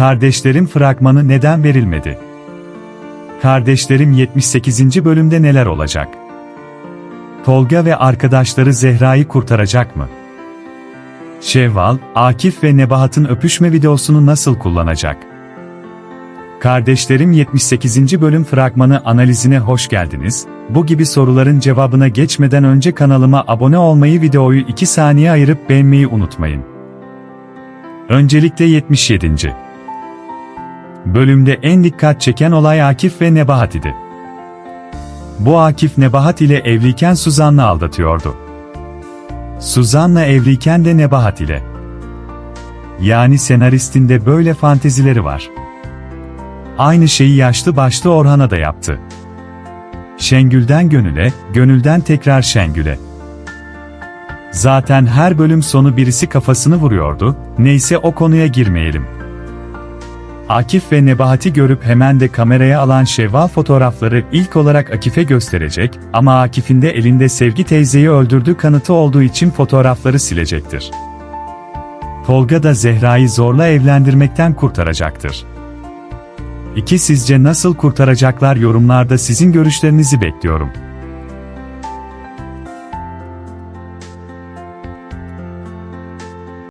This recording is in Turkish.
Kardeşlerim fragmanı neden verilmedi? Kardeşlerim 78. bölümde neler olacak? Tolga ve arkadaşları Zehra'yı kurtaracak mı? Şevval, Akif ve Nebahat'ın öpüşme videosunu nasıl kullanacak? Kardeşlerim 78. bölüm fragmanı analizine hoş geldiniz. Bu gibi soruların cevabına geçmeden önce kanalıma abone olmayı videoyu 2 saniye ayırıp beğenmeyi unutmayın. Öncelikle 77. Bölümde en dikkat çeken olay Akif ve Nebahat idi. Bu Akif Nebahat ile evliyken Suzan'la aldatıyordu. Suzan'la evliyken de Nebahat ile. Yani senaristin de böyle fantezileri var. Aynı şeyi yaşlı başlı Orhan'a da yaptı. Şengül'den Gönül'e, Gönül'den tekrar Şengül'e. Zaten her bölüm sonu birisi kafasını vuruyordu, neyse o konuya girmeyelim. Akif ve Nebahat'i görüp hemen de kameraya alan Şevval fotoğrafları ilk olarak Akif'e gösterecek ama Akif'in de elinde Sevgi teyzeyi öldürdüğü kanıtı olduğu için fotoğrafları silecektir. Tolga da Zehra'yı zorla evlendirmekten kurtaracaktır. İki sizce nasıl kurtaracaklar yorumlarda sizin görüşlerinizi bekliyorum.